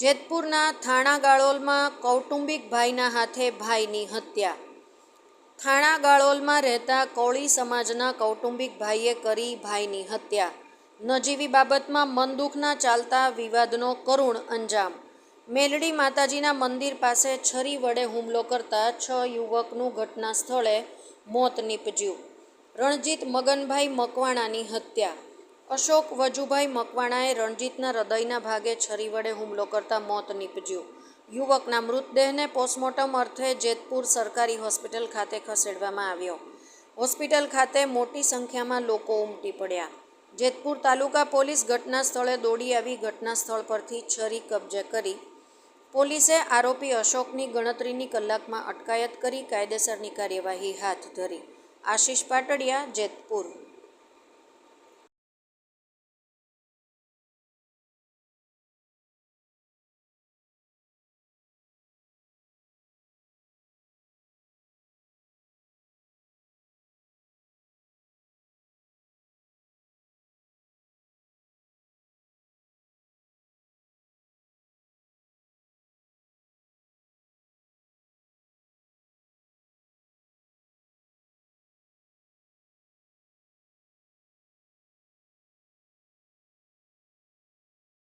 જેતપુરના થાણા ગાળોલમાં કૌટુંબિક ભાઈના હાથે ભાઈની હત્યા. થાણા ગાળોલમાં રહેતા કોળી સમાજના કૌટુંબિક ભાઈએ કરી ભાઈની હત્યા. નજીવી બાબતમાં મન દુઃખના ચાલતા વિવાદનો કરુણ અંજામ. મેલડી માતાજીના મંદિર પાસે છરી વડે હુમલો કરતા છ યુવકનું ઘટના સ્થળે મોત નીપજ્યું. રણજીત મગનભાઈ મકવાણાની હત્યા. અશોક વજુભાઈ મકવાણાએ રણજીતના હૃદયના ભાગે છરી વડે હુમલો કરતા મોત નીપજ્યું. યુવકના મૃતદેહને પોસ્ટમોર્ટમ અર્થે જેતપુર સરકારી હોસ્પિટલ ખાતે ખસેડવામાં આવ્યો. હોસ્પિટલ ખાતે મોટી સંખ્યામાં લોકો ઉમટી પડ્યા. જેતપુર તાલુકા પોલીસ ઘટના સ્થળે દોડી આવી ઘટના સ્થળ પરથી છરી કબજે કરી પોલીસે આરોપી અશોકની ગણતરીની કલાકમાં અટકાયત કરી કાયદેસરની કાર્યવાહી હાથ ધરી. આશીષ પાટડિયા, જેતપુર.